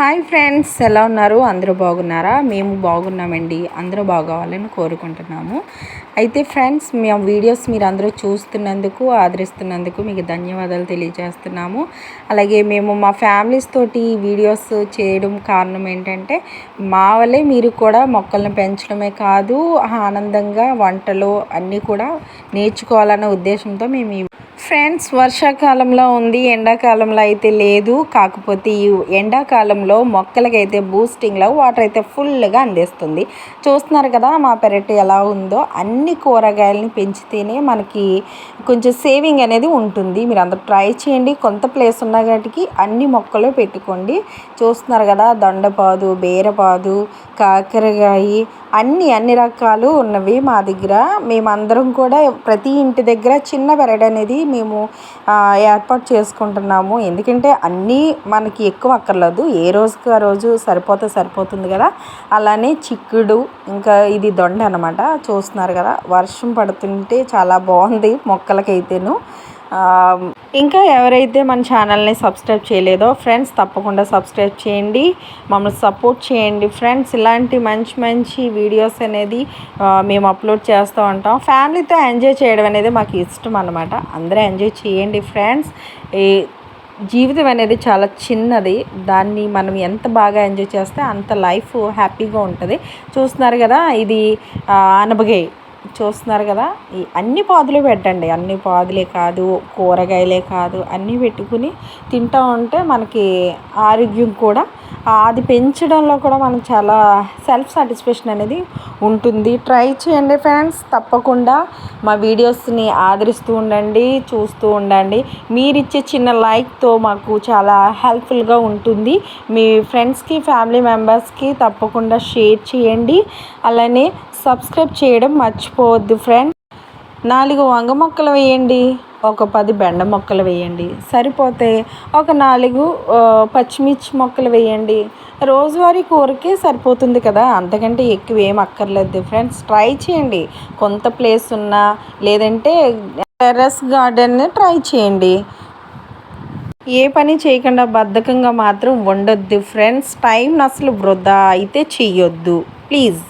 Hi friends ఎలా ఉన్నారు? అందరూ బాగున్నారా? మేము బాగున్నామండి. అందరూ బాగోవాలని కోరుకుంటున్నాము. అయితే ఫ్రెండ్స్ మా వీడియోస్ మీరు అందరూ చూస్తున్నందుకు ఆదరిస్తున్నందుకు మీకు ధన్యవాదాలు తెలియజేస్తున్నాము. అలాగే మేము మా ఫ్యామిలీస్ తోటి వీడియోస్ చేయడం కారణం ఏంటంటే మా వల్లే మీరు కూడా మొక్కలను పెంచడమే కాదు ఆనందంగా వంటలు అన్నీ కూడా నేర్చుకోవాలన్న ఉద్దేశంతో మేము ఫ్రెండ్స్ వర్షాకాలంలో ఉంది ఎండాకాలంలో అయితే లేదు. కాకపోతే ఈ ఎండాకాలంలో మొక్కలకైతే బూస్టింగ్లో వాటర్ అయితే ఫుల్గా అందిస్తుంది. చూస్తున్నారు కదా మా పెరటి ఎలా ఉందో. అన్ని కూరగాయలని పెంచితేనే మనకి కొంచెం సేవింగ్ అనేది ఉంటుంది. మీరు అందరూ ట్రై చేయండి. కొంత ప్లేస్ ఉన్న వాటికి అన్ని మొక్కలు పెట్టుకోండి. చూస్తున్నారు కదా దొండపాదు బీరపాదు కాకరకాయ అన్ని అన్ని రకాలు ఉన్నవి మా దగ్గర. మేమందరం కూడా ప్రతి ఇంటి దగ్గర చిన్న పెరడు అనేది మేము ఏర్పాటు చేసుకుంటున్నాము. ఎందుకంటే అన్నీ మనకి ఎక్కువ అక్కర్లేదు. ఏ రోజుకి ఆ రోజు సరిపోతే సరిపోతుంది కదా. అలానే చిక్కుడు ఇంకా ఇది దొండ అనమాట చూస్తున్నారు కదా వర్షం పడుతుంటే చాలా బాగుంది మొక్కలకైతేను. ఇంకా ఎవరైతే మన ఛానల్ని సబ్స్క్రైబ్ చేయలేదో ఫ్రెండ్స్ తప్పకుండా సబ్స్క్రైబ్ చేయండి. మమ్మల్ని సపోర్ట్ చేయండి. ఫ్రెండ్స్ ఇలాంటి మంచి మంచి వీడియోస్ అనేది మేము అప్లోడ్ చేస్తూ ఉంటాం. ఫ్యామిలీతో ఎంజాయ్ చేయడం అనేది మాకు ఇష్టం అనమాట అందరూ ఎంజాయ్ చేయండి ఫ్రెండ్స్. ఈ జీవితం అనేది చాలా చిన్నది. దాన్ని మనం ఎంత బాగా ఎంజాయ్ చేస్తే అంత లైఫ్ హ్యాపీగా ఉంటుంది. చూస్తున్నారు కదా ఇది అనబగై. చూస్తున్నారు కదా ఈ అన్ని పాదులు పెట్టండి. అన్ని పాదులే కాదు కూరగాయలే కాదు అన్నీ పెట్టుకుని తింటూ ఉంటే మనకి ఆరోగ్యం కూడా అది పెంచడంలో కూడా మనం చాలా సెల్ఫ్ సాటిస్ఫాక్షన్ అనేది ఉంటుంది. ట్రై చేయండి ఫ్రెండ్స్ తప్పకుండా మా వీడియోస్ని ఆదరిస్తూ ఉండండి చూస్తూ ఉండండి. మీరు ఇచ్చే చిన్న లైక్తో మాకు చాలా హెల్ప్ఫుల్గా ఉంటుంది. మీ ఫ్రెండ్స్కి ఫ్యామిలీ మెంబర్స్కి తప్పకుండా షేర్ చేయండి. అలానే సబ్స్క్రైబ్ చేయడం మర్చిపోవద్దు ఫ్రెండ్స్ నాలుగు వంగ మొక్కలు వేయండి ఒక పది బెండ మొక్కలు వేయండి. సరిపోతే ఒక నాలుగు పచ్చిమిర్చి మొక్కలు వేయండి. రోజువారీ కూరకే సరిపోతుంది కదా అంతకంటే ఎక్కువ ఏం అక్కర్లేదు. ఫ్రెండ్స్ ట్రై చేయండి. కొంత ప్లేస్ ఉన్నా లేదంటే టెర్రస్ గార్డెన్ ట్రై చేయండి. ఏ పని చేయకుండా బద్ధకంగా మాత్రం ఉండొద్దు. ఫ్రెండ్స్ టైం అసలు వృధా అయితే చెయ్యొద్దు. ప్లీజ్